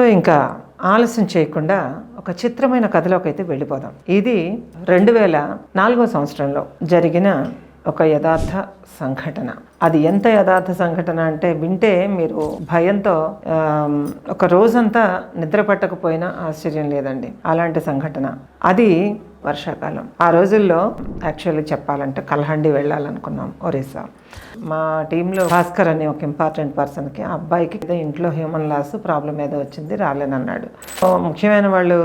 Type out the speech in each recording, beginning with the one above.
So ఇంకా ఆలస్యం చేయకుండా ఒక చిత్రమైన కథలోకి అయితే వెళ్ళిపోదాం. ఇది రెండు వేల నాలుగో సంవత్సరంలో జరిగిన ఒక యథార్థ సంఘటన. అది ఎంత యథార్థ సంఘటన అంటే వింటే మీరు భయంతో ఒక రోజంతా నిద్ర పట్టకపోయినా ఆశ్చర్యం లేదండి. అలాంటి సంఘటన. అది వర్షాకాలం. ఆ రోజుల్లో యాక్చువల్లీ చెప్పాలంటే కలహండి వెళ్ళాలనుకున్నాం ఒరిస్సా. మా టీంలో భాస్కర్ అనే ఒక ఇంపార్టెంట్ పర్సన్కి ఆ అబ్బాయికి ఏదో ఇంట్లో హ్యూమన్ లాస్ ప్రాబ్లం ఏదో వచ్చింది రాలేనన్నాడు ముఖ్యమైన వాళ్ళు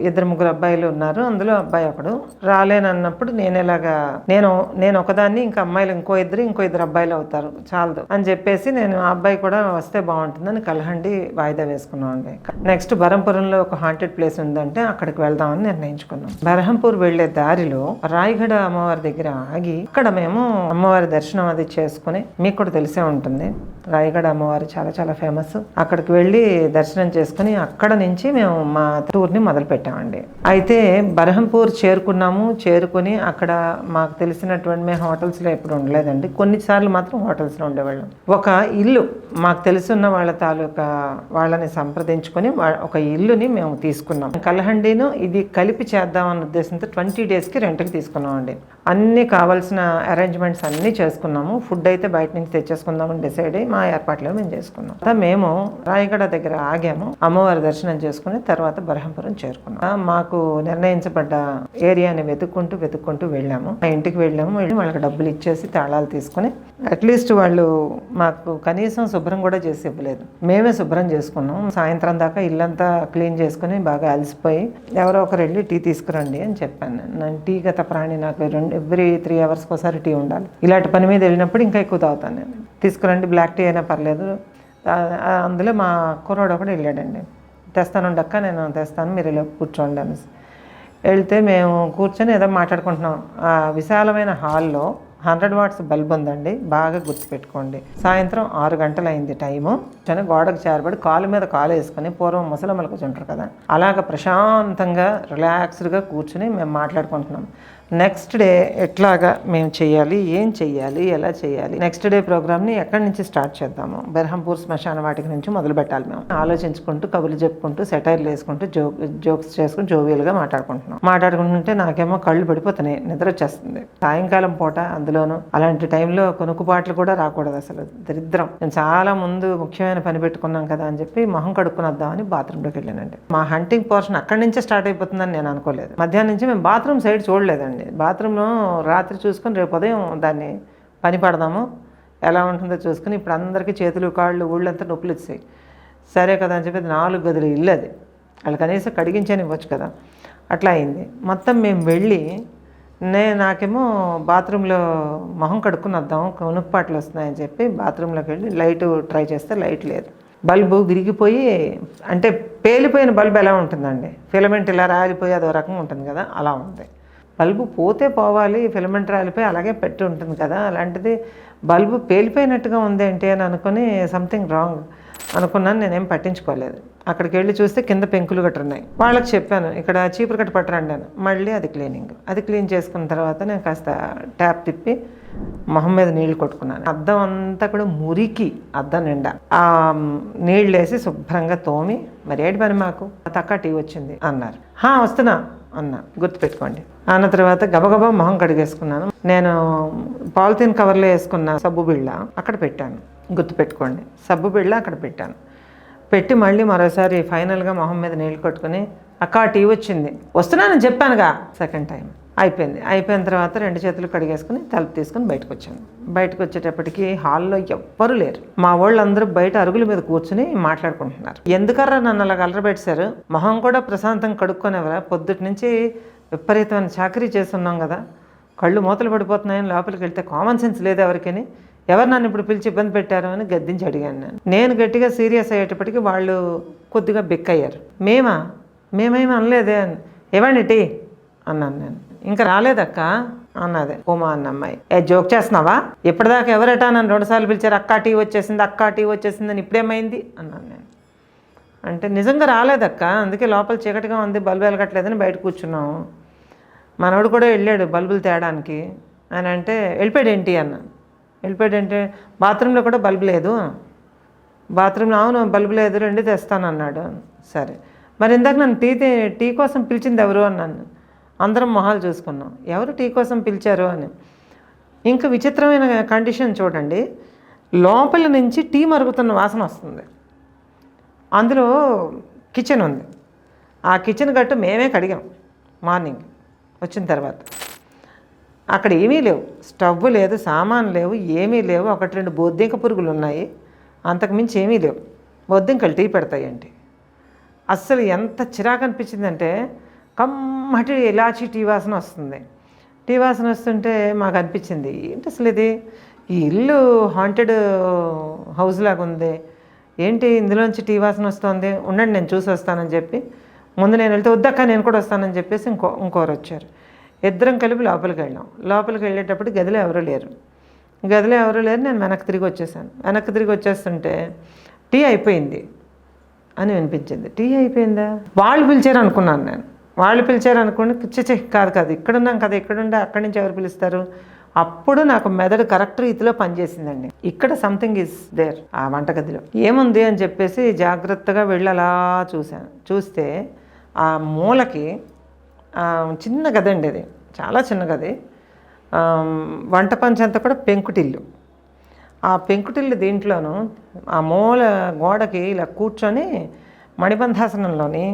ఇద్దరు ముగ్గురు అబ్బాయిలు ఉన్నారు అందులో అబ్బాయి ఒకడు రాలేనన్నప్పుడు నేను ఎలాగా నేను నేను ఒకదాన్ని ఇంకా అమ్మాయిలు ఇంకో ఇద్దరు ఇంకో ఇద్దరు అబ్బాయిలు అవుతారు చాలదు. అని చెప్పేసి నేను ఆ అబ్బాయి కూడా వస్తే బాగుంటుందని కలహండి వాయిదా వేసుకున్నాం అండి నెక్స్ట్ బరంపురంలో ఒక హాంటెడ్ ప్లేస్ ఉందంటే అక్కడికి వెళ్దామని నిర్ణయించుకున్నాం. బరహంపూర్ వెళ్ళే దారిలో రాయగడ అమ్మవారి దగ్గర ఆగి అక్కడ మేము అమ్మవారి దర్శనం అది చేసుకుని మీకు కూడా తెలిసే ఉంటుంది రాయగడ అమ్మవారు చాలా చాలా ఫేమస్ అక్కడికి వెళ్ళి దర్శనం చేసుకుని అక్కడ నుంచి మేము మా టూర్ని మొదలు పెట్టామండి అయితే బరహంపూర్ చేరుకున్నాము చేరుకుని అక్కడ మాకు తెలిసినటువంటి మేము హోటల్స్లో ఎప్పుడు ఉండలేదండి. కొన్నిసార్లు మాత్రం హోటల్స్లో ఉండేవాళ్ళం. ఒక ఇల్లు మాకు తెలుసున్న వాళ్ళ తాలూకా వాళ్ళని సంప్రదించుకొని ఒక ఇల్లుని మేము తీసుకున్నాం. కలహండిను ఇది కలిపి చేద్దామన్న ఉద్దేశంతో ట్వంటీ డేస్కి రెంట్కి తీసుకున్నామండి. అన్నీ కావాల్సిన అరేంజ్మెంట్స్ అన్నీ చేసుకున్నాము. ఫుడ్ అయితే బయట నుంచి తెచ్చేసుకుందామని డిసైడ్ అయ్యి మా ఏర్పాట్లో మేము చేసుకున్నాం. తర్వాత మేము రాయగడ దగ్గర ఆగాము. అమ్మవారి దర్శనం చేసుకుని తర్వాత బరహంపురం చేరుకున్నాం. మాకు నిర్ణయించబడ్డ ఏరియాని వెతుక్కుంటూ వెతుక్కుంటూ వెళ్ళాము. మా ఇంటికి వెళ్ళాము. వెళ్ళి వాళ్ళకి డబ్బులు ఇచ్చేసి తాళాలు తీసుకుని అట్లీస్ట్ వాళ్ళు మాకు కనీసం శుభ్రం కూడా చేసి ఇవ్వలేదు. మేమే శుభ్రం చేసుకున్నాం. సాయంత్రం దాకా ఇల్లంతా క్లీన్ చేసుకుని బాగా అలసిపోయి ఎవరో ఒకరు వెళ్ళి టీ తీసుకురండి అని చెప్పాను. నేను టీ గత ప్రాణి నాకు రెండు ఎవ్రీ త్రీ అవర్స్కి ఒకసారి టీ ఉండాలి. ఇలాంటి పని మీద వెళ్ళినప్పుడు ఇంకా ఎక్కువ తాగుతాను నేను. తీసుకురండి బ్లాక్ టీ అయినా పర్లేదు. అందులో మా కుర్రోడు ఒకటి వెళ్ళాడండి. తెస్తాను ఉండక్క నేను తెస్తాను మీరు ఇలా కూర్చోండి అనేసి. వెళ్తే మేము కూర్చొని ఏదో మాట్లాడుకుంటున్నాం. ఆ విశాలమైన హాల్లో హండ్రెడ్ వాట్స్ బల్బ్ ఉందండి. బాగా గుర్తుపెట్టుకోండి. సాయంత్రం ఆరు గంటలు అయింది టైము. చని గోడకు చేరబడి కాలు మీద కాలు వేసుకొని పూర్వం ముసలమ్మలు కూర్చుంటారు కదా. అలాగ ప్రశాంతంగా రిలాక్స్డ్గా కూర్చుని మేము మాట్లాడుకుంటున్నాం. నెక్స్ట్ డే ఎట్లాగా మేము చేయాలి ఏం చేయాలి ఎలా చేయాలి? నెక్స్ట్ డే ప్రోగ్రామ్ని ఎక్కడి నుంచి స్టార్ట్ చేద్దాము? బెర్హంపూర్ శ్మశాన వాటికి నుంచి మొదలు పెట్టాలి మేము. ఆలోచించుకుంటూ కబుర్లు చెప్పుకుంటూ సెటైర్లు వేసుకుంటూ జోక్ జోక్స్ చేసుకుని జోవియల్గా మాట్లాడుకుంటున్నాం. మాట్లాడుకుంటుంటే నాకేమో కళ్ళు పడిపోతున్నాయి నిద్ర వచ్చేస్తుంది. సాయంకాలం పూట అందులోనూ అలాంటి టైంలో కొనుక్కుపాట్లు కూడా రాకూడదు అసలు. దరిద్రం. నేను చాలా ముందు ముఖ్యమైన పని పెట్టుకున్నాం కదా అని చెప్పి మొహం కడుక్కుని వద్దామని బాత్రూంలోకి వెళ్ళానండి. మా హంటింగ్ పోర్షన్ అక్కడి నుంచే స్టార్ట్ అయిపోతుందని నేను అనుకోలేదు. మధ్యాహ్నం నుంచి మేము బాత్రూమ్ సైడ్ చూడలేదండి. బాత్రూంలో రాత్రి చూసుకొని రేపు ఉదయం దాన్ని పని పడదాము. ఎలా ఉంటుందో చూసుకుని ఇప్పుడు అందరికీ చేతులు కాళ్ళు ఊళ్ళంతా నొప్పులు వచ్చాయి. సరే కదా అని చెప్పి అది నాలుగు గదులు ఇల్లు అది. వాళ్ళు కనీసం కడిగించని ఇవ్వచ్చు కదా. అట్లా అయింది. మొత్తం మేము వెళ్ళి నే నాకేమో బాత్రూంలో మొహం కడుక్కుని వద్దాం కొనుక్కుపాట్లు వస్తున్నాయని చెప్పి బాత్రూంలోకి వెళ్ళి లైట్ ట్రై చేస్తే లైట్ లేదు. బల్బు విరిగిపోయి అంటే పేలిపోయిన బల్బు ఎలా ఉంటుందండి? ఫిలమెంట్ ఇలా రాలిపోయి అదో రకంగా ఉంటుంది కదా అలా ఉంది. బల్బు పోతే పోవాలి ఫిలమెంట్ రాలిపోయి అలాగే పెట్టి ఉంటుంది కదా. అలాంటిది బల్బు పేలిపోయినట్టుగా ఉంది ఏంటి అని అనుకుని సంథింగ్ రాంగ్ అనుకున్నాను నేనేం పట్టించుకోలేదు. అక్కడికి వెళ్ళి చూస్తే కింద పెంకులు కట్టున్నాయి వాళ్ళకి చెప్పాను ఇక్కడ చీపురు కట్ట పట్టరండి అని. మళ్ళీ అది క్లీనింగ్ అది క్లీన్ చేసుకున్న తర్వాత నేను కాస్త ట్యాప్ తిప్పి మొహం మీద నీళ్ళు కొట్టుకున్నాను. అద్దం అంతా కూడా మురికి అద్దం నిండా. ఆ నీళ్ళు వేసి శుభ్రంగా తోమి మరి ఏడు పని మాకు? తక్కువ టీ వచ్చింది అన్నారు. "హా, వస్తున్నా. అన్న గుర్తుపెట్టుకోండి. అన్న తర్వాత గబగబా మొహం కడిగేసుకున్నాను. నేను పాలిథిన్ కవర్లో వేసుకున్న సబ్బు బిళ్ళ అక్కడ పెట్టాను. గుర్తుపెట్టుకోండి సబ్బు బిళ్ళ అక్కడ పెట్టాను. పెట్టి మళ్ళీ మరోసారి ఫైనల్గా మొహం మీద నీళ్ళు కొట్టుకుని అక్క టీ వచ్చింది. వస్తున్నానని చెప్పానుగా. Second time. అయిపోయింది. అయిపోయిన తర్వాత రెండు చేతులు కడిగేసుకుని తలుపు తీసుకుని బయటకు వచ్చాను బయటకు వచ్చేటప్పటికి హాల్లో ఎవ్వరూ లేరు. మా వాళ్ళందరూ బయట అరుగుల మీద కూర్చుని మాట్లాడుకుంటున్నారు. ఎందుకర్రా నన్ను అలా అలరబెట్టారు మొహం కూడా ప్రశాంతంగా కడుక్కొనేవరా పొద్దుటి నుంచి విపరీతమైన చాకరీ చేస్తున్నాం కదా. కళ్ళు మూతలు పడిపోతున్నాయని లోపలికి వెళ్తే కామన్ సెన్స్ లేదు ఎవరికని. ఎవరు నన్ను ఇప్పుడు పిలిచి ఇబ్బంది పెట్టారు అని గద్దించి అడిగాను నేను. నేను గట్టిగా సీరియస్ అయ్యేటప్పటికి వాళ్ళు కొద్దిగా బెక్కయ్యారు. మేమా? మేమేమి అనలేదే అని. ఏవండి టీ? అన్నాను నేను. ఇంకా రాలేదక్క అన్నది ఉమా అన్న అమ్మాయి ఏ జోక్ చేస్తున్నావా? ఇప్పటిదాకా ఎవరటా నన్ను రెండుసార్లు పిలిచారు? అక్క టీ వచ్చేసింది అక్క టీ వచ్చేసింది అని ఇప్పుడేమైంది అన్నాను నేను. అంటే నిజంగా రాలేదక్క అందుకే లోపల చీకటిగా ఉంది బల్బు వెలగట్లేదని బయట కూర్చున్నాము. మనవడు కూడా వెళ్ళాడు బల్బులు తేడానికి. అని అంటే వెళ్ళిపోయాడు ఏంటి అన్న? వెళ్ళిపోయాడు అంటే బాత్రూంలో కూడా బల్బు లేదు. బాత్రూంలో అవును బల్బు లేదు రెండు తెస్తాను అన్నాడు సరే. మరి ఇందాక నన్ను టీ టీ కోసం పిలిచింది ఎవరు? అన్నాను. అందరం మొహాలు చూసుకున్నాం. ఎవరు టీ కోసం పిలిచారు అని. ఇంకా విచిత్రమైన కండిషన్ చూడండి. లోపల నుంచి టీ మరుగుతున్న వాసన వస్తుంది. అందులో కిచెన్ ఉంది. ఆ కిచెన్ గట్టు మేమే కడిగాం మార్నింగ్ వచ్చిన తర్వాత. అక్కడ ఏమీ లేవు. స్టవ్ లేదు సామాన్ లేవు ఏమీ లేవు. ఒకటి రెండు బొద్దింక పురుగులు ఉన్నాయి. అంతకుమించి ఏమీ లేవు. బొద్దింకలు టీ పెడతాయండి. అస్సలు ఎంత చిరాకు అనిపించిందంటే కమ్మటి ఇలాచి టీ వాసన వస్తుంది. టీ వాసన వస్తుంటే మాకు అనిపించింది ఏంటి అసలు ఇది? ఈ ఇల్లు హాంటెడ్ హౌస్ లాగా ఉంది. ఏంటి ఇందులోంచి టీ వాసన వస్తుంది? ఉండండి నేను చూసి వస్తానని చెప్పి. ముందు నేను వెళ్తే వద్దక్క నేను కూడా వస్తానని చెప్పేసి ఇంకో ఇంకోరు వచ్చారు. ఇద్దరం కలిపి లోపలికి వెళ్ళాం. లోపలికి వెళ్ళేటప్పుడు గదిలో ఎవరూ లేరు. గదిలో ఎవరూ లేరు నేను వెనక్కి తిరిగి వచ్చేసాను. వెనక్కి తిరిగి వచ్చేస్తుంటే టీ అయిపోయింది అని వినిపించింది. టీ అయిపోయిందా? వాళ్ళు పిలిచారు అనుకున్నాను నేను. వాళ్ళు పిలిచారు అనుకోండి చిచ్చే కాదు కాదు ఇక్కడున్నాం కదా ఇక్కడుండే అక్కడి నుంచి ఎవరు పిలుస్తారు? అప్పుడు నాకు మెదడు కరెక్ట్ రీతిలో పనిచేసిందండి. ఇక్కడ సంథింగ్ ఈజ్ దేర్ ఆ వంటగదిలో. ఏముంది అని చెప్పేసి జాగ్రత్తగా వెళ్ళి అలా చూశాను. చూస్తే ఆ మూలకి చిన్న గది అండి అది చాలా చిన్న గది. వంట పంచంతా కూడా పెంకుటిల్లు. ఆ పెంకుటిల్లు దీంట్లోనూ ఆ మూల గోడకి ఇలా కూర్చొని మణిబంధాసనంలోని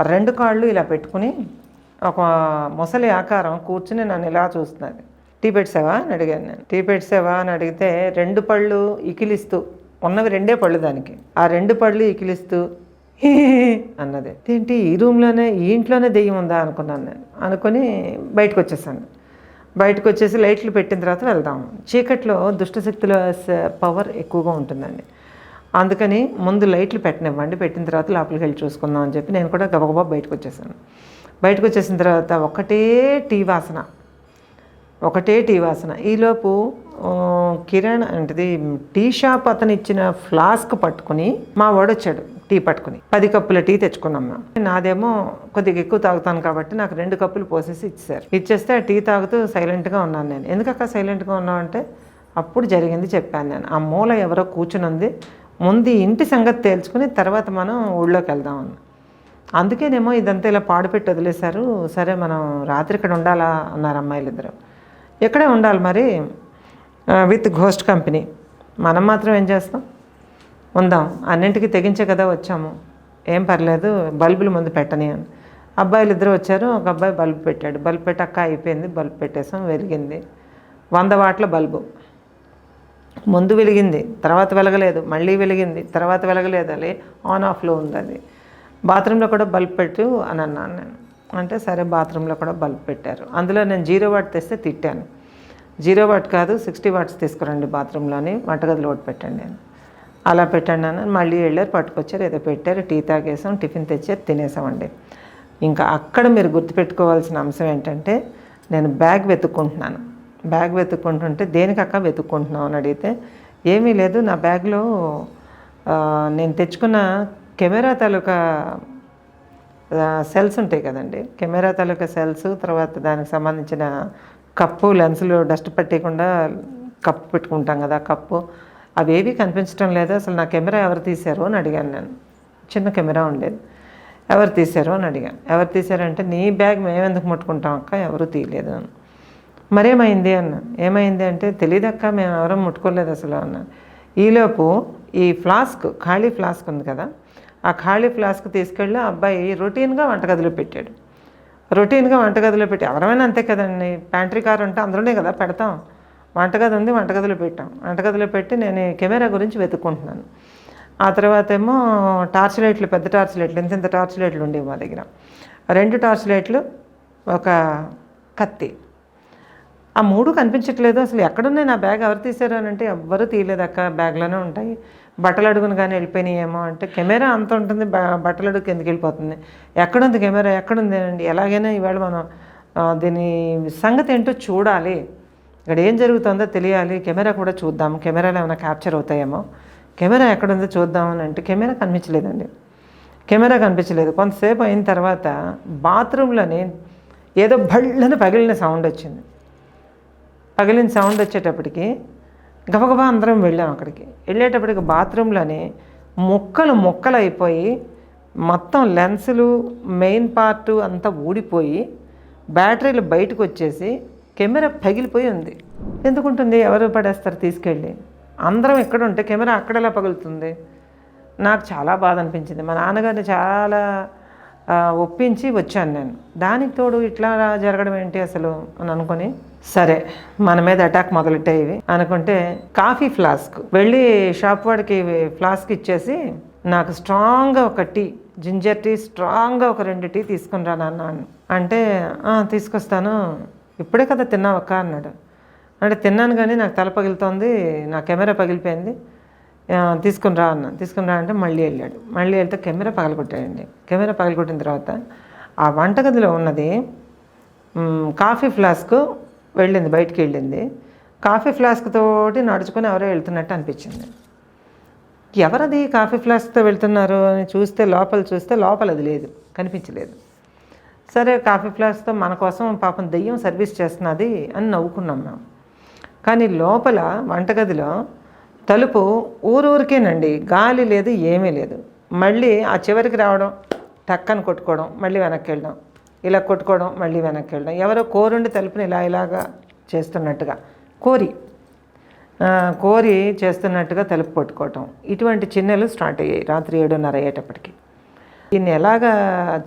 రెండు కాళ్ళు ఇలా పెట్టుకుని ఒక ముసలి ఆకారం కూర్చుని నన్ను ఇలా చూస్తున్నది. టీ పెట్టావా అని అడిగాను నేను. టీ పెట్టావా అని అడిగితే రెండు పళ్ళు ఇకిలిస్తూ ఉన్నవి రెండే పళ్ళు దానికి. ఆ రెండు పళ్ళు ఇకిలిస్తూ అన్నది. ఏంటి ఈ రూమ్లోనే ఈ ఇంట్లోనే దెయ్యం ఉందా అనుకున్నాను నేను. అనుకొని బయటకు వచ్చేసాను బయటకు వచ్చేసి లైట్లు పెట్టిన తర్వాత వెళ్దాం. చీకట్లో దుష్టశక్తుల పవర్ ఎక్కువగా ఉంటుందండి. అందుకని ముందు లైట్లు పెట్టనివ్వండి పెట్టిన తర్వాత లోపలికి వెళ్ళి చూసుకుందాం అని చెప్పి నేను కూడా గబగబా బయటకు వచ్చేసాను. బయటకు వచ్చేసిన తర్వాత ఒకటే టీ వాసన ఒకటే టీ వాసన. ఈలోపు కిరణ్ అంటది టీ షాప్ అతను ఇచ్చిన ఫ్లాస్క్ పట్టుకుని మా వాడు వచ్చాడు టీ పట్టుకుని. పది కప్పుల టీ తెచ్చుకున్నాం మేము. నాదేమో కొద్దిగా ఎక్కువ తాగుతాను కాబట్టి నాకు రెండు కప్పులు పోసేసి ఇచ్చారు ఇచ్చేస్తే ఆ టీ తాగుతూ సైలెంట్గా ఉన్నాను నేను. ఎందుకక్క సైలెంట్గా ఉన్నావు అంటే అప్పుడు జరిగింది చెప్పాను నేను. ఆ మూల ఎవరో కూర్చుని ఉంది ముందు ఇంటి సంగతి తేల్చుకుని తర్వాత మనం ఊళ్ళోకి వెళ్దాం అన్న. అందుకేనేమో ఇదంతా ఇలా పాడుపెట్టి వదిలేశారు. సరే మనం రాత్రి ఇక్కడ ఉండాలా అన్నారు అమ్మాయిలు ఇద్దరు ఎక్కడే ఉండాలి మరి? With ghost company. మనం మాత్రం ఏం చేస్తాం? ఉందాం. అన్నింటికి తెగించే కదా వచ్చాము. ఏం పర్లేదు బల్బులు ముందు పెట్టని అని. అబ్బాయిలు ఇద్దరు వచ్చారు. ఒక అబ్బాయి బల్బు పెట్టాడు. బల్బు పెట్టి అక్క అయిపోయింది. బల్బు పెట్టేసాం. వెలిగింది. వంద వాట్ల బల్బు. ముందు వెలిగింది తర్వాత వెలగలేదు మళ్ళీ వెలిగింది తర్వాత వెలగలేదు అది ఆన్ ఆఫ్లో ఉంది అది. బాత్రూంలో కూడా బల్బ్ పెట్టు అని అన్నాను నేను. అంటే సరే బాత్రూంలో కూడా బల్బ్ పెట్టారు. అందులో నేను జీరో వాట్ తెస్తే తిట్టాను. జీరో వాట్ కాదు సిక్స్టీ వాట్స్ తీసుకురండి బాత్రూంలోని వంటగదిలో ఒకటి పెట్టండి నేను. అలా పెట్టండి అని మళ్ళీ వెళ్ళారు పట్టుకొచ్చారు ఏదో పెట్టారు టీ తాగేసాం టిఫిన్ తెచ్చారు తినేసామండి. ఇంకా అక్కడ మీరు గుర్తుపెట్టుకోవాల్సిన అంశం ఏంటంటే నేను బ్యాగ్ వెతుక్కుంటున్నాను. బ్యాగ్ వెతుక్కుంటుంటే దేనికక్క వెతుక్కుంటున్నావు అని అడిగితే ఏమీ లేదు నా బ్యాగ్లో నేను తెచ్చుకున్న కెమెరా తాలూకా సెల్స్ ఉంటాయి కదండి. కెమెరా తాలూకా సెల్స్ తర్వాత దానికి సంబంధించిన కప్పు లెన్సులు డస్ట్ పట్టేయకుండా కప్పు పెట్టుకుంటాం కదా కప్పు. అవేవి కనిపించడం లేదు అసలు నా కెమెరా ఎవరు తీశారు? అని అడిగాను నేను. చిన్న కెమెరా ఉండేది. ఎవరు తీశారు? అని అడిగాను. ఎవరు తీశారంటే నీ బ్యాగ్ మేము ఎందుకు ముట్టుకుంటాం అక్క? ఎవరు తీయలేదు అని. మరేమైంది అన్న. ఏమైంది అంటే తెలియదక్క మేము ఎవరం ముట్టుకోలేదు అసలు అన్న. ఈలోపు ఈ ఫ్లాస్క్ ఖాళీ ఫ్లాస్క్ ఉంది కదా ఆ ఖాళీ ఫ్లాస్క్ తీసుకెళ్ళి అబ్బాయి రొటీన్గా వంటగదిలో పెట్టాడు. రొటీన్గా వంటగదిలో పెట్టి ఎవరైనా అంతే కదండి ప్యాంట్రీ కార్ ఉంటే అందులోనే కదా పెడతాం. వంటగది ఉంది వంటగదిలో పెట్టాం. వంటగదిలో పెట్టి నేను కెమెరా గురించి వెతుక్కుంటున్నాను. ఆ తర్వాత ఏమో టార్చ్ లైట్లు పెద్ద టార్చ్ లైట్లు ఇంత ఇంత టార్చ్ లైట్లు ఉండేవి మా దగ్గర. రెండు టార్చ్ లైట్లు ఒక కత్తి. ఆ మూడు కనిపించట్లేదు. అసలు ఎక్కడున్నాయి నా బ్యాగ్? ఎవరు తీశారు అని అంటే ఎవ్వరూ తీయలేదు అక్క. బ్యాగ్లోనే ఉంటాయి. బట్టలు అడుగును కానీ వెళ్ళిపోయినాయేమో అంటే కెమెరా అంత ఉంటుంది. బట్టలు అడుగు కిందకి వెళ్ళిపోతుంది. ఎక్కడుంది కెమెరా? ఎక్కడుంది అండి ఎలాగైనా ఇవాళ మనం దీని సంగతి ఏంటో చూడాలి. ఇక్కడ ఏం జరుగుతుందో తెలియాలి. కెమెరా కూడా చూద్దాం. కెమెరాలో ఏమైనా క్యాప్చర్ అవుతాయేమో. కెమెరా ఎక్కడుందో చూద్దాం అని అంటే కెమెరా కనిపించలేదండి. కెమెరా కనిపించలేదు. కొంతసేపు అయిన తర్వాత బాత్రూంలోని ఏదో భళ్ళని పగిలిన సౌండ్ వచ్చింది. పగిలిన సౌండ్ వచ్చేటప్పటికి గబగబా అందరం వెళ్ళాం అక్కడికి. వెళ్ళేటప్పటికి బాత్రూంలోనే ముక్కలు మొక్కలు అయిపోయి మొత్తం లెన్సులు మెయిన్ పార్ట్ అంతా ఊడిపోయి బ్యాటరీలు బయటకు వచ్చేసి కెమెరా పగిలిపోయి ఉంది. ఎందుకుంటుంది? ఎవరు పడేస్తారు తీసుకెళ్ళి? అందరం ఎక్కడ ఉంటే కెమెరా అక్కడెలా పగులుతుంది. నాకు చాలా బాధ అనిపించింది. మా నాన్నగారిని చాలా ఒప్పించి వచ్చాను నేను. దానికి తోడు ఇట్లా జరగడం ఏంటి అసలు? అని అనుకొని సరే మన మీద అటాక్ మొదలెట్టేవి అనుకుంటే కాఫీ ఫ్లాస్క్. వెళ్ళి షాప్ వాడికి ఫ్లాస్క్ ఇచ్చేసి నాకు స్ట్రాంగ్గా ఒక టీ జింజర్ టీ స్ట్రాంగ్గా ఒక రెండు టీ తీసుకుని రా నాన్న అంటే తీసుకొస్తాను. ఇప్పుడే కదా తిన్నావు అక్క అన్నాడు. అంటే తిన్నాను కానీ నాకు తల పగులుతోంది నా కెమెరా పగిలిపోయింది. తీసుకుని రా అన్న తీసుకుని రా అంటే మళ్ళీ వెళ్ళాడు. మళ్ళీ వెళ్తే కెమెరా పగలగొట్టాడండి కెమెరా పగలగొట్టిన తర్వాత ఆ వంటగదిలో ఉన్నది కాఫీ ఫ్లాస్క్ వెళ్ళింది బయటికి వెళ్ళింది. కాఫీ ఫ్లాస్క్ తోటి నడుచుకొని ఎవరో వెళ్తున్నట్టు అనిపించింది. ఎవరది కాఫీ ఫ్లాస్క్తో వెళ్తున్నారు అని చూస్తే లోపల చూస్తే లోపల అది లేదు కనిపించలేదు. సరే కాఫీ ఫ్లాస్క్తో మన కోసం పాపం దెయ్యం సర్వీస్ చేస్తున్నది అని నవ్వుకున్నాం మేము. కానీ లోపల వంటగదిలో తలుపు ఊరూరికేనండి గాలి లేదు ఏమీ లేదు. మళ్ళీ ఆ చివరికి రావడం టక్కని కొట్టుకోవడం మళ్ళీ వెనక్కి వెళ్ళడం ఇలా కొట్టుకోవడం మళ్ళీ వెనక్కి వెళ్ళడం ఎవరో కోరుండి తలుపుని ఇలా ఇలాగా చేస్తున్నట్టుగా. కోరి. కోరి చేస్తున్నట్టుగా తలుపు కొట్టుకోవటం ఇటువంటి చిన్నలు స్టార్ట్ అయ్యాయి రాత్రి ఏడున్నర అయ్యేటప్పటికి. దీన్ని ఎలాగా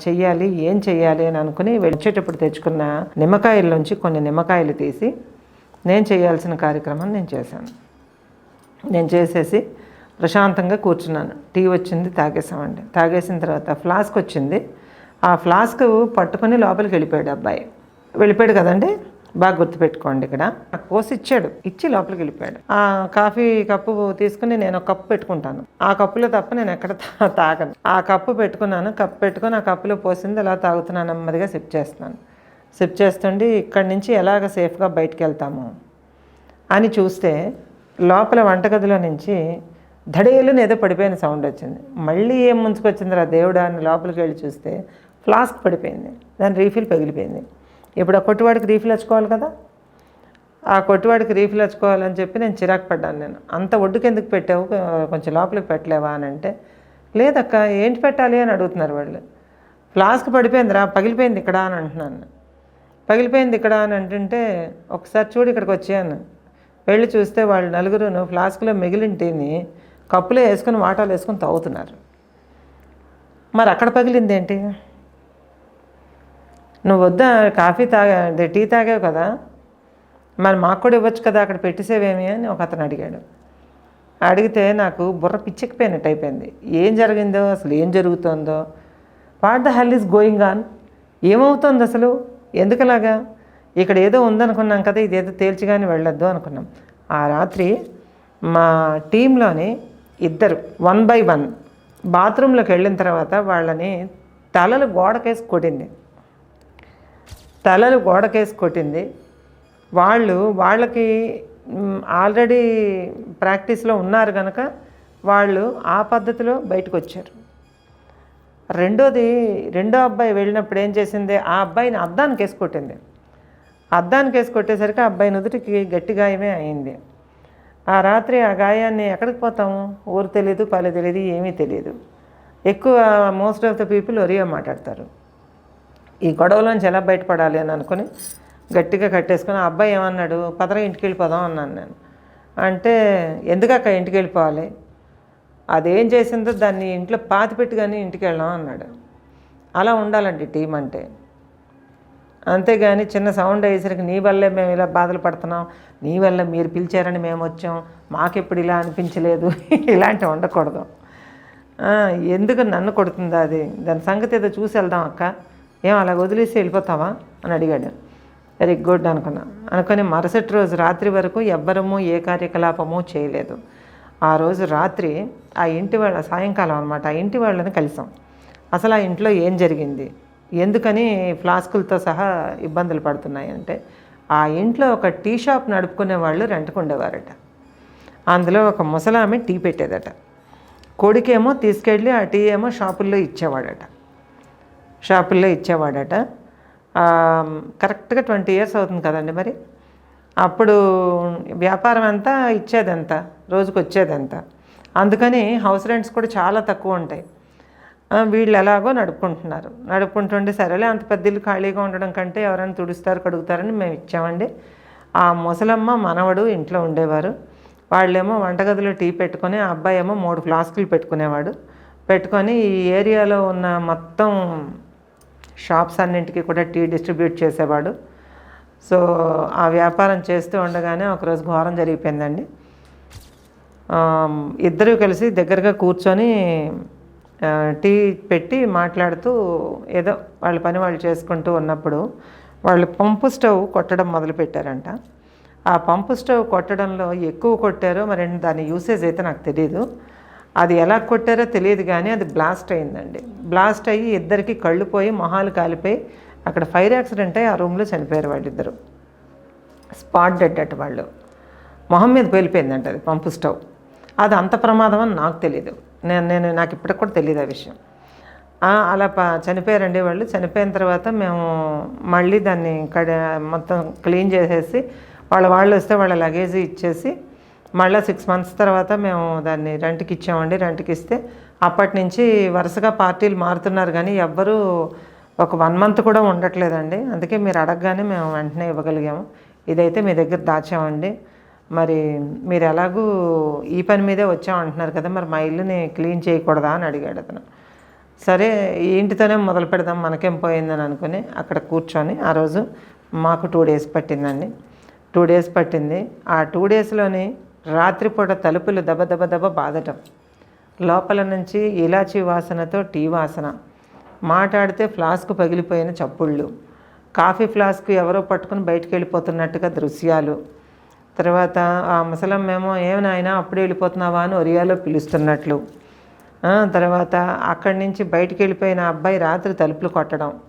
చెయ్యాలి ఏం చెయ్యాలి అని అనుకుని వచ్చేటప్పుడు తెచ్చుకున్న నిమ్మకాయల్లోంచి కొన్ని నిమ్మకాయలు తీసి నేను చేయాల్సిన కార్యక్రమం నేను చేశాను. నేను చేసేసి ప్రశాంతంగా కూర్చున్నాను. టీ వచ్చింది తాగేసామండి తాగేసిన తర్వాత ఫ్లాస్క్ వచ్చింది. ఆ ఫ్లాస్క్ పట్టుకొని లోపలికి వెళ్ళిపోయాడు అబ్బాయి. వెళ్ళిపోయాడు కదండి? బాగా గుర్తుపెట్టుకోండి ఇక్కడ. నాకు పోసి ఇచ్చాడు. ఇచ్చి లోపలికి వెళ్ళిపోయాడు. ఆ కాఫీ కప్పు తీసుకుని నేను ఒక కప్పు పెట్టుకుంటాను. ఆ కప్పులో తప్ప నేను ఎక్కడ తా- తాగను. ఆ కప్పు పెట్టుకున్నాను. కప్పు పెట్టుకొని ఆ కప్పులో పోసింది అలా తాగుతున్నాను నెమ్మదిగా సిప్ చేస్తున్నాను. సిప్ చేస్తుండి ఇక్కడి నుంచి ఎలాగ సేఫ్గా బయటికి వెళ్తాము అని చూస్తే లోపల వంటగదిలో నుంచి ధడేలుని ఏదో పడిపోయిన సౌండ్ వచ్చింది. మళ్ళీ ఏం ముంచుకొచ్చిందిరా దేవుడా అని లోపలికి వెళ్ళి చూస్తే ఫ్లాస్క్ పడిపోయింది. దాని రీఫిల్ పగిలిపోయింది. ఇప్పుడు ఆ కొట్టువాడికి రీఫిల్ వచ్చుకోవాలి కదా? ఆ కొట్టువాడికి రీఫిల్ వచ్చుకోవాలని చెప్పి నేను చిరాకు పడ్డాను నేను. అంత ఒడ్డుకి ఎందుకు పెట్టావు? కొంచెం లోపలికి పెట్టలేవా అని అంటే లేదక్క ఏంటి పెట్టాలి అని అడుగుతున్నారు వాళ్ళు. ఫ్లాస్క్ పడిపోయిందిరా పగిలిపోయింది ఇక్కడ అని అంటున్నాను పగిలిపోయింది ఇక్కడ అని అంటుంటే ఒకసారి చూడు ఇక్కడికి వచ్చాను. వెళ్ళి చూస్తే వాళ్ళు నలుగురును ఫ్లాస్క్లో మిగిలిన టీని కప్పులో వేసుకుని వాటాలు వేసుకుని తాగుతున్నారు. మరి అక్కడ పగిలింది ఏంటి? నువ్వు వద్దా కాఫీ తాగా అదే టీ తాగావు కదా. మరి మాకు కూడా ఇవ్వచ్చు కదా అక్కడ పెట్టేసేవేమి అని ఒక అతను అడిగాడు. అడిగితే నాకు బుర్ర పిచ్చెక్కిపోయినట్టు అయిపోయింది. ఏం జరిగిందో అసలు ఏం జరుగుతుందో. What the hell is going on ఏమవుతుంది అసలు? ఎందుకలాగా? ఇక్కడ ఏదో ఉందనుకున్నాం కదా ఇదేదో తేల్చిగాని వెళ్ళొద్దు అనుకున్నాం. ఆ రాత్రి మా టీంలోని ఇద్దరు వన్ బై వన్ బాత్రూంలోకి వెళ్ళిన తర్వాత వాళ్ళని తలలు గోడకేసి కొట్టింది. తలలు గోడకేసి కొట్టింది. వాళ్ళు వాళ్ళకి ఆల్రెడీ ప్రాక్టీస్లో ఉన్నారు కనుక వాళ్ళు ఆ పద్ధతిలో బయటకు వచ్చారు రెండోది రెండో అబ్బాయి వెళ్ళినప్పుడు ఏం చేసింది? ఆ అబ్బాయిని అద్దానికి వేసి కొట్టింది. అద్దానికి వేసి కొట్టేసరికి ఆ అబ్బాయి నుదుటికి గట్టి గాయమే అయింది. ఆ రాత్రి ఆ గాయాన్ని ఎక్కడికి పోతాము? ఊరు తెలియదు పల్లె తెలియదు ఏమీ తెలియదు ఎక్కువ most of the people Oriya మాట్లాడతారు. ఈ గొడవలోంచి ఎలా బయటపడాలి అని అనుకుని గట్టిగా కట్టేసుకుని ఆ అబ్బాయి ఏమన్నాడు? పదరా ఇంటికి వెళ్ళిపోదాం అన్నాను నేను. అంటే ఎందుకక్క ఇంటికి వెళ్ళిపోవాలి అదేం చేసిందో దాన్ని ఇంట్లో పాతి పెట్టి కానీ ఇంటికి వెళ్ళాం అన్నాడు. అలా ఉండాలండి టీం అంటే. అంతేగాని చిన్న సౌండ్ అయ్యేసరికి నీ వల్లే మేము ఇలా బాధలు పడుతున్నాం. నీ వల్ల మీరు పిలిచారని మేము వచ్చాం. మాకెప్పుడు ఇలా అనిపించలేదు. ఇలాంటివి ఉండకూడదు. ఎందుకు నన్ను కొడుతుందా అది? దాని సంగతి ఏదో చూసి వెళ్దాం అక్క. ఏం అలా వదిలేసి వెళ్ళిపోతావా? అని అడిగాడు. వెరీ గుడ్ అనుకున్నా. అనుకొని మరుసటి రోజు రాత్రి వరకు ఎవ్వరము ఏ కార్యకలాపము చేయలేదు. ఆ రోజు రాత్రి ఆ ఇంటి వాళ్ళ సాయంకాలం అనమాట ఆ ఇంటి వాళ్ళని కలిసాం. అసలు ఆ ఇంట్లో ఏం జరిగింది? ఎందుకని ఫ్లాస్కులతో సహా ఇబ్బందులు పడుతున్నాయి అంటే ఆ ఇంట్లో ఒక టీ షాప్ నడుపుకునే వాళ్ళు రెంట్కు ఉండేవారట. అందులో ఒక ముసలామె టీ పెట్టేదట. కొడుకేమో తీసుకెళ్ళి ఆ టీ ఏమో షాపుల్లో ఇచ్చేవాడట. షాపుల్లో ఇచ్చేవాడట. కరెక్ట్గా ట్వంటీ ఇయర్స్ అవుతుంది కదండి మరి? అప్పుడు వ్యాపారం అంతా ఇచ్చేదంత రోజుకు వచ్చేదంత అందుకని హౌస్ రెంట్స్ కూడా చాలా తక్కువ ఉంటాయి. వీళ్ళు ఎలాగో నడుపుకుంటున్నారు. నడుపుకుంటుంటే సరేలే అంత పెద్ద ఇల్లు ఖాళీగా ఉండడం కంటే ఎవరైనా తుడుస్తారు కడుగుతారని మేము ఇచ్చామండి. ఆ ముసలమ్మ మనవడు ఇంట్లో ఉండేవారు. వాళ్ళేమో వంటగదిలో టీ పెట్టుకొని ఆ అబ్బాయి ఏమో మూడు ఫ్లాస్కులు పెట్టుకునేవాడు. పెట్టుకొని ఈ ఏరియాలో ఉన్న మొత్తం షాప్స్ అన్నింటికి కూడా టీ డిస్ట్రిబ్యూట్ చేసేవాడు. సో ఆ వ్యాపారం చేస్తూ ఉండగానే ఒకరోజు ఘోరం జరిగిపోయిందండి. ఇద్దరూ కలిసి దగ్గరగా కూర్చొని టీ పెట్టి మాట్లాడుతూ ఏదో వాళ్ళ పని వాళ్ళు చేసుకుంటూ ఉన్నప్పుడు వాళ్ళు పంపు స్టవ్ కొట్టడం మొదలుపెట్టారంట. ఆ పంపు స్టవ్ కొట్టడంలో ఎక్కువ కొట్టారో మరి దాని యూసేజ్ అయితే నాకు తెలియదు అది ఎలా కొట్టారో తెలియదు కానీ అది బ్లాస్ట్ అయిందండి. బ్లాస్ట్ అయ్యి ఇద్దరికి కళ్ళు పోయి మొహాలు కాలిపోయి అక్కడ ఫైర్ యాక్సిడెంట్ అయ్యి ఆ రూమ్లో చనిపోయారు వాళ్ళిద్దరు. స్పాట్ డెడ్ అట్ వాళ్ళు. మొహం మీద పేలిపోయిందంట అది పంపు స్టవ్. అది అంత ప్రమాదం అని నాకు తెలియదు నేను నేను నాకు ఇప్పటికి కూడా తెలియదు ఆ విషయం. అలా ప చనిపోయారండి వాళ్ళు. చనిపోయిన తర్వాత మేము మళ్ళీ దాన్ని కడ మొత్తం క్లీన్ చేసేసి వాళ్ళ వాళ్ళు వస్తే వాళ్ళ లగేజ్ ఇచ్చేసి మళ్ళీ సిక్స్ మంత్స్ తర్వాత మేము దాన్ని రెంట్కి ఇచ్చామండి. రెంట్కి ఇస్తే అప్పటి నుంచి వరుసగా పార్టీలు మారుతున్నారు కానీ ఎవ్వరూ ఒక వన్ మంత్ కూడా ఉండట్లేదండి. అందుకే మీరు అడగగానే మేము వెంటనే ఇవ్వగలిగాము. ఇదైతే మీ దగ్గర దాచామండి. మరి మీరు ఎలాగూ ఈ పని మీదే వచ్చామంటున్నారు కదా మరి మా ఇల్లుని క్లీన్ చేయకూడదా అని అడిగాడు అతను. సరే ఈ ఇంటితోనే మొదలు పెడదాం మనకేం పోయిందని అనుకుని అక్కడ కూర్చొని ఆ రోజు మాకు టూ డేస్ పట్టిందండి. టూ డేస్ పట్టింది. ఆ టూ డేస్లోని రాత్రిపూట తలుపులు దబదబ దబ బాదటం లోపల నుంచి ఇలాచి వాసనతో టీ వాసన. మాట్లాడితే ఫ్లాస్క్ పగిలిపోయిన చప్పుళ్ళు. కాఫీ ఫ్లాస్క్ ఎవరో పట్టుకుని బయటికి వెళ్ళిపోతున్నట్టుగా దృశ్యాలు. తర్వాత ఆ ముసలమ్మేమో ఏమైనా అప్పుడు వెళ్ళిపోతున్నావా? అని ఒరియాలో పిలుస్తున్నట్లు. తర్వాత అక్కడి నుంచి బయటికి వెళ్ళిపోయిన అబ్బాయి రాత్రి తలుపులు కొట్టడం.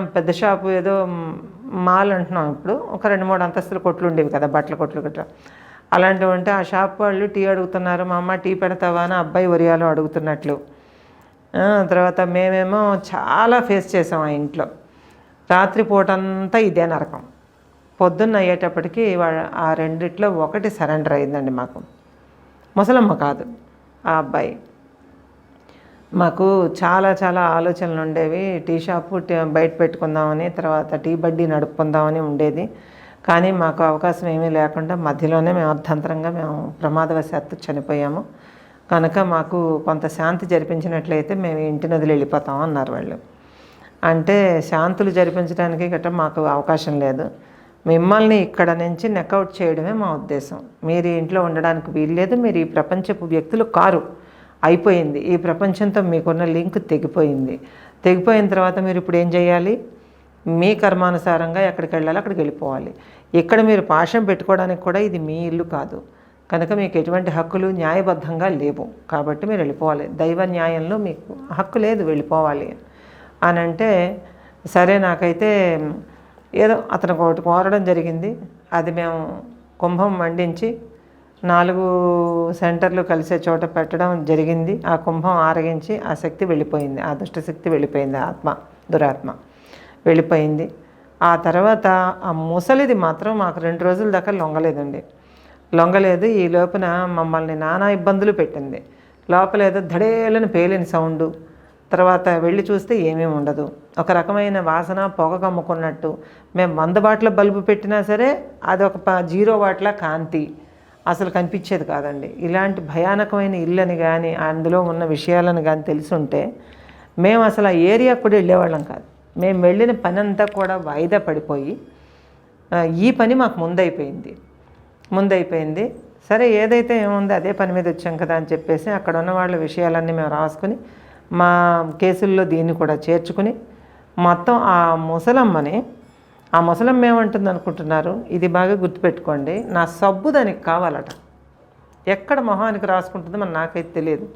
పెద్ద షాపు ఏదో మాల్ అంటున్నాం ఇప్పుడు. ఒక రెండు మూడు అంతస్తుల కొట్లు ఉండేవి కదా బట్టల కొట్లు గట్రా. అలాంటివి ఉంటే ఆ షాప్ వాళ్ళు టీ అడుగుతున్నారు మా అమ్మ టీ పెడతావా? అని అబ్బాయి ఒరియాలో అడుగుతున్నట్లు. తర్వాత మేమేమో చాలా ఫేస్ చేసాం ఆ ఇంట్లో. రాత్రిపూట అంతా ఇదే నరకం. పొద్దున్న అయ్యేటప్పటికి ఆ రెండిట్లో ఒకటి సరెండర్ అయిందండి మాకు. ముసలమ్మ కాదు ఆ అబ్బాయి. మాకు చాలా చాలా ఆలోచనలు ఉండేవి. టీ షాపు బయట పెట్టుకుందామని తర్వాత టీ బడ్డీ నడుపుకుందామని ఉండేది. కానీ మాకు అవకాశం ఏమీ లేకుండా మధ్యలోనే మేము అర్ధంతరంగా మేము ప్రమాదవశాత్తు చనిపోయాము. కనుక మాకు కొంత శాంతి జరిపించినట్లయితే మేము ఇంటి నదిలు వెళ్ళిపోతాం అన్నారు వాళ్ళు. అంటే శాంతులు జరిపించడానికి గట్రా మాకు అవకాశం లేదు. మిమ్మల్ని ఇక్కడ నుంచి నెకౌట్ చేయడమే మా ఉద్దేశం. మీరు ఇంట్లో ఉండడానికి వీల్లేదు మీరు ఈ ప్రపంచపు వ్యక్తులు కారు. అయిపోయింది. ఈ ప్రపంచంతో మీకున్న లింక్ తెగిపోయింది. తెగిపోయిన తర్వాత మీరు ఇప్పుడు ఏం చేయాలి? మీ కర్మానుసారంగా ఎక్కడికి వెళ్ళాలో అక్కడికి వెళ్ళిపోవాలి. ఇక్కడ మీరు పాశం పెట్టుకోవడానికి కూడా ఇది మీ ఇల్లు కాదు. కనుక మీకు ఎటువంటి హక్కులు న్యాయబద్ధంగా లేవు. కాబట్టి మీరు వెళ్ళిపోవాలి. దైవ న్యాయంలో మీకు హక్కు లేదు వెళ్ళిపోవాలి. అని అంటే సరే నాకైతే ఏదో అతను ఒకటి కోరడం జరిగింది. అది మేము కుంభం మండించి నాలుగు సెంటర్లు కలిసే చోట పెట్టడం జరిగింది. ఆ కుంభం ఆరగించి ఆ శక్తి వెళ్ళిపోయింది. ఆ దుష్టశక్తి వెళ్ళిపోయింది ఆత్మ దురాత్మ. వెళ్ళిపోయింది. ఆ తర్వాత ఆ ముసలిది మాత్రం మాకు రెండు రోజుల దాకా లొంగలేదండి. లొంగలేదు ఈ లోపున మమ్మల్ని నానా ఇబ్బందులు పెట్టింది. లోపల ఏదో ధడేలని పేలిన సౌండు. తర్వాత వెళ్ళి చూస్తే ఏమీ ఉండదు. ఒక రకమైన వాసన పొగ కమ్ముకున్నట్టు. మేము వంద బాట్ల బల్బు పెట్టినా సరే అది ఒక ప- జీరో వాట్ల కాంతి. అసలు కనిపించేది కాదండి. ఇలాంటి భయానకమైన ఇల్లని కానీ అందులో ఉన్న విషయాలను కానీ తెలుసుంటే మేము అసలు ఆ ఏరియాకు కూడా వెళ్ళేవాళ్ళం కాదు. మేము వెళ్ళిన పని అంతా కూడా వాయిదా పడిపోయి ఈ పని మాకు ముందైపోయింది. ముందైపోయింది. సరే ఏదైతే ఏముందో అదే పని మీద వచ్చాం కదా అని చెప్పేసి అక్కడ ఉన్న వాళ్ళ విషయాలన్నీ మేము రాసుకుని మా కేసుల్లో దీన్ని కూడా చేర్చుకుని మొత్తం ఆ ముసలమ్మని ఆ ముసలమ్మ ఏమంటుంది అనుకుంటున్నారు? ఇది బాగా గుర్తుపెట్టుకోండి నా సబ్బు దానికి కావాలట. ఎక్కడ మొహానికి రాసుకుంటుందో మన నాకైతే తెలియదు.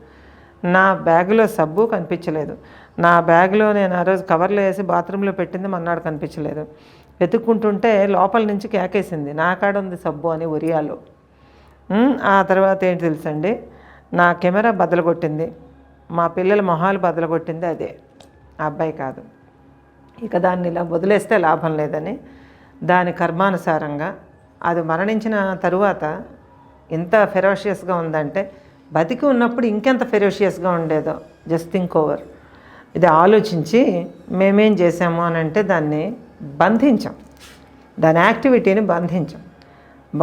నా బ్యాగులో సబ్బు కనిపించలేదు. నా బ్యాగ్లో నేను ఆ రోజు కవర్లో వేసి బాత్రూంలో పెట్టింది మన్నాడు కనిపించలేదు. వెతుక్కుంటుంటే లోపల నుంచి కేకేసింది. నా కాడ ఉంది సబ్బు అని ఒరియాలో. ఆ తర్వాత ఏంటి తెలుసండి? నా కెమెరా బదలగొట్టింది. మా పిల్లల మొహాలు బదలగొట్టింది అదే. ఆ అబ్బాయి కాదు. ఇక దాన్ని ఇలా వదిలేస్తే లాభం లేదని దాని కర్మానుసారంగా అది మరణించిన తరువాత ఎంత ఫెరోషియస్గా ఉందంటే బతికి ఉన్నప్పుడు ఇంకెంత ఫెరోషియస్గా ఉండేదో జస్ట్ థింక్ ఓవర్. ఇది ఆలోచించి మేమేం చేసాము అని అంటే దాన్ని బంధించాం. దాని యాక్టివిటీని బంధించాం.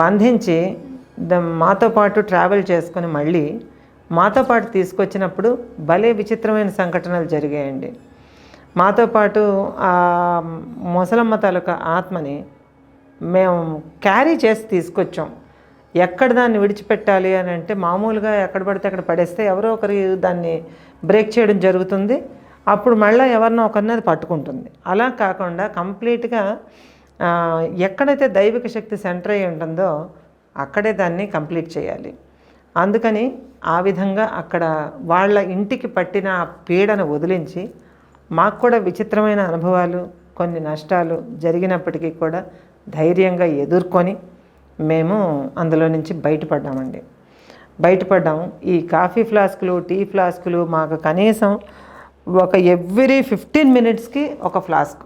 బంధించి మాతో పాటు ట్రావెల్ చేసుకొని మళ్ళీ మాతో పాటు తీసుకొచ్చినప్పుడు భలే విచిత్రమైన సంఘటనలు జరిగాయండి. మాతో పాటు ఆ ముసలమ్మ తాలూకా ఆత్మని మేము క్యారీ చేసి తీసుకొచ్చాం. ఎక్కడ దాన్ని విడిచిపెట్టాలి అని అంటే మామూలుగా ఎక్కడ పడితే అక్కడ పడేస్తే ఎవరో ఒకరి దాన్ని బ్రేక్ చేయడం జరుగుతుంది. అప్పుడు మళ్ళీ ఎవరినో ఒకరిని అది పట్టుకుంటుంది. అలా కాకుండా కంప్లీట్గా ఎక్కడైతే దైవిక శక్తి సెంటర్ అయి ఉంటుందో అక్కడే దాన్ని కంప్లీట్ చేయాలి. అందుకని ఆ విధంగా అక్కడ వాళ్ళ ఇంటికి పట్టిన ఆ పీడను వదిలించి మాకు కూడా విచిత్రమైన అనుభవాలు కొన్ని నష్టాలు జరిగినప్పటికీ కూడా ధైర్యంగా ఎదుర్కొని మేము అందులో నుంచి బయటపడ్డామండి. బయటపడ్డాము ఈ కాఫీ ఫ్లాస్కులు టీ ఫ్లాస్కులు మాకు కనీసం ఒక ఎవ్రీ ఫిఫ్టీన్ మినిట్స్కి ఒక ఫ్లాస్క్.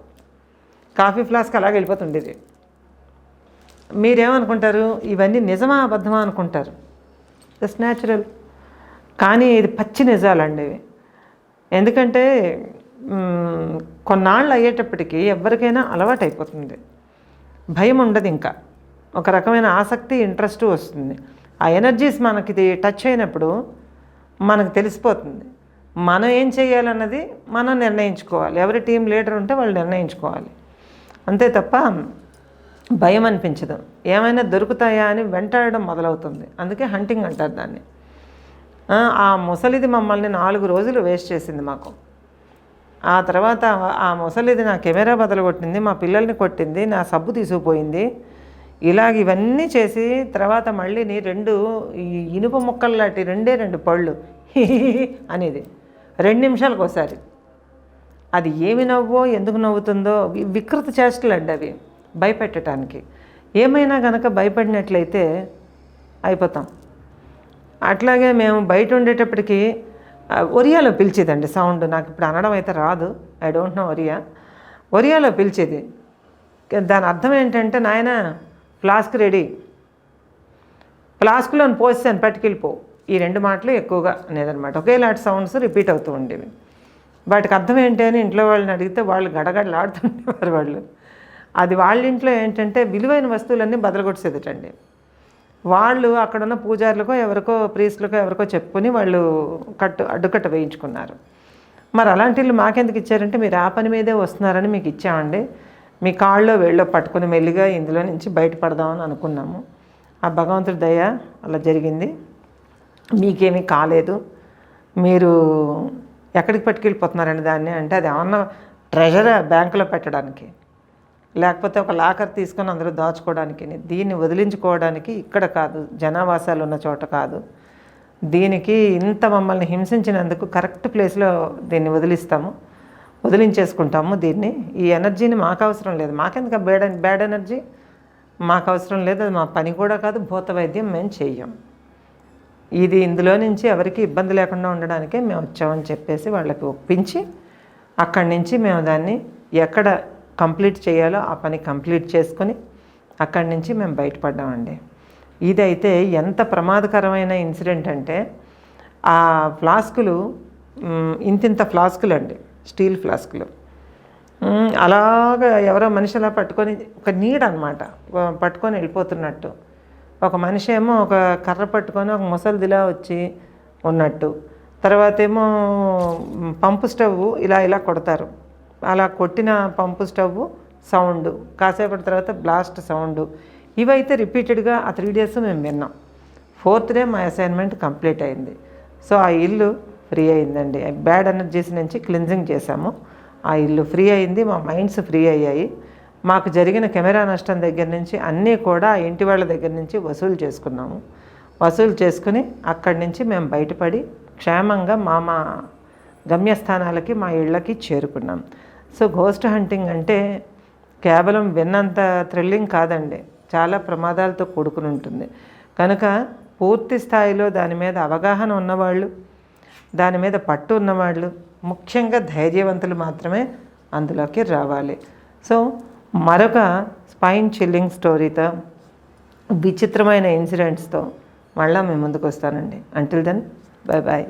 కాఫీ ఫ్లాస్క్ అలాగే వెళ్ళిపోతుండేది. మీరేమనుకుంటారు? ఇవన్నీ నిజమా అబద్ధమా అనుకుంటారు. Just natural. కానీ ఇది పచ్చి నిజాలండి ఇవి. ఎందుకంటే కొన్నాళ్ళు అయ్యేటప్పటికి ఎవరికైనా అలవాటు అయిపోతుంది భయం ఉండదు ఇంకా. ఒక రకమైన ఆసక్తి ఇంట్రెస్ట్ వస్తుంది. ఆ ఎనర్జీస్ మనకి ఇది టచ్ అయినప్పుడు మనకు తెలిసిపోతుంది. మనం ఏం చేయాలన్నది మనం నిర్ణయించుకోవాలి. ఎవరి టీం లీడర్ ఉంటే వాళ్ళు నిర్ణయించుకోవాలి. అంతే తప్ప భయం అనిపించదు. ఏమైనా దొరుకుతాయా అని వెంటాడడం మొదలవుతుంది. అందుకే హంటింగ్ అంటారు దాన్ని. ఆ, ముసలిది మమ్మల్ని నాలుగు రోజులు వేస్ట్ చేసింది మాకు. ఆ తర్వాత ఆ ముసలిది నా కెమెరా బదలు కొట్టింది మా పిల్లల్ని కొట్టింది నా సబ్బు తీసుకుపోయింది ఇలాగ ఇవన్నీ చేసి తర్వాత మళ్ళీ నీ రెండు ఇనుప ముక్కలు లాంటి రెండే రెండు పళ్ళు అనేది రెండు నిమిషాలకు ఒకసారి. అది ఏమి నవ్వో ఎందుకు నవ్వుతుందో వికృత చేష్టలు అండి అవి భయపెట్టడానికి ఏమైనా కనుక భయపడినట్లయితే అయిపోతాం. అట్లాగే మేము బయట ఉండేటప్పటికి ఒరియాలో పిలిచేదండి సౌండ్. నాకు ఇప్పుడు అనడం అయితే రాదు. I don't know Oriya. ఒరియాలో పిలిచేది. దాని అర్థం ఏంటంటే నాయన ఫ్లాస్క్ రెడీ. ఫ్లాస్క్లోని పోసాను పట్టుకెళ్ళిపో. ఈ రెండు మాటలు ఎక్కువగా అనేదన్నమాట. ఒకేలాంటి సౌండ్స్ రిపీట్ అవుతూ ఉండేవి. వాటికి అర్థం ఏంటి అని ఇంట్లో వాళ్ళని అడిగితే వాళ్ళు గడగడలాడుతుండేవారు వాళ్ళు. అది వాళ్ళ ఇంట్లో ఏంటంటే విలువైన వస్తువులన్నీ బదలగొట్టేదిటండి వాళ్ళు అక్కడున్న పూజారులకో ఎవరికో ప్రీస్లకో ఎవరికో చెప్పుకొని వాళ్ళు కట్టు అడ్డుకట్ట వేయించుకున్నారు. మరి అలాంటి వాళ్ళు మాకెందుకు ఇచ్చారంటే మీరు ఆ పని మీదే వస్తున్నారని మీకు ఇచ్చామండి. మీ కాళ్ళలో వేళ్ళో పట్టుకుని మెల్లిగా ఇందులో నుంచి బయటపడదామని అనుకున్నాము. ఆ భగవంతుడి దయ అలా జరిగింది. మీకేమీ కాలేదు. మీరు ఎక్కడికి పట్టుకెళ్ళిపోతున్నారండి దాన్ని? అంటే అది ఏమన్నా ట్రెజర్ బ్యాంకులో పెట్టడానికి? లేకపోతే ఒక లాకర్ తీసుకొని అందరూ దాచుకోవడానికి దీన్ని వదిలించుకోవడానికి ఇక్కడ కాదు జనావాసాలు ఉన్న చోట కాదు. దీనికి ఇంత మమ్మల్ని హింసించినందుకు కరెక్ట్ ప్లేస్లో దీన్ని వదిలిస్తాము. వదిలించేసుకుంటాము దీన్ని. ఈ ఎనర్జీని మాకు అవసరం లేదు. మాకెందుకు బ్యాడ్ బ్యాడ్ ఎనర్జీ? మాకు అవసరం లేదు. అది మా పని కూడా కాదు. భూత వైద్యం మేము చెయ్యం. ఇది ఇందులో నుంచి ఎవరికి ఇబ్బంది లేకుండా ఉండడానికే మేము వచ్చామని చెప్పేసి వాళ్ళకి ఒప్పించి అక్కడి నుంచి మేము దాన్ని ఎక్కడ కంప్లీట్ చేయాలో ఆ పని కంప్లీట్ చేసుకొని అక్కడి నుంచి మేము బయటపడ్డామండి. ఇదైతే ఎంత ప్రమాదకరమైన ఇన్సిడెంట్ అంటే ఆ ఫ్లాస్కులు ఇంతింత ఫ్లాస్కులు అండి స్టీల్ ఫ్లాస్క్లు. అలాగా అలాగ ఎవరో మనిషి అలా పట్టుకొని ఒక నీడ అనమాట పట్టుకొని వెళ్ళిపోతున్నట్టు. ఒక మనిషి ఏమో ఒక కర్ర పట్టుకొని ఒక ముసలిదిలా వచ్చి ఉన్నట్టు. తర్వాత ఏమో పంపు స్టవ్ ఇలా ఇలా కొడతారు. అలా కొట్టిన పంపు స్టవ్ సౌండ్. కాసేపటి తర్వాత బ్లాస్ట్ సౌండ్. ఇవైతే రిపీటెడ్గా ఆ త్రీ డేస్ మేము విన్నాం. ఫోర్త్ డే మా అసైన్మెంట్ కంప్లీట్ అయింది. సో ఆ ఇల్లు ఫ్రీ అయిందండి. బ్యాడ్ ఎనర్జీస్ నుంచి క్లిన్జింగ్ చేశాము. ఆ ఇల్లు ఫ్రీ అయింది మా మైండ్స్ ఫ్రీ అయ్యాయి. మాకు జరిగిన కెమెరా నష్టం దగ్గర నుంచి అన్నీ కూడా ఇంటి వాళ్ళ దగ్గర నుంచి వసూలు చేసుకున్నాము. వసూలు చేసుకుని అక్కడి నుంచి మేము బయటపడి క్షేమంగా మా మా గమ్యస్థానాలకి మా ఇళ్ళకి చేరుకున్నాం. సో గోస్ట్ హంటింగ్ అంటే కేవలం విన్నంత థ్రిల్లింగ్ కాదండి. చాలా ప్రమాదాలతో కూడుకుని ఉంటుంది. కనుక పూర్తి స్థాయిలో దాని మీద అవగాహన ఉన్నవాళ్ళు దాని మీద పట్టు ఉన్నవాళ్ళు ముఖ్యంగా ధైర్యవంతులు మాత్రమే అందులోకి రావాలి. సో మరొక స్పైన్ చిల్లింగ్ స్టోరీతో విచిత్రమైన ఇన్సిడెంట్స్తో మళ్ళీ మేము ముందుకు వస్తానండి. Until then bye bye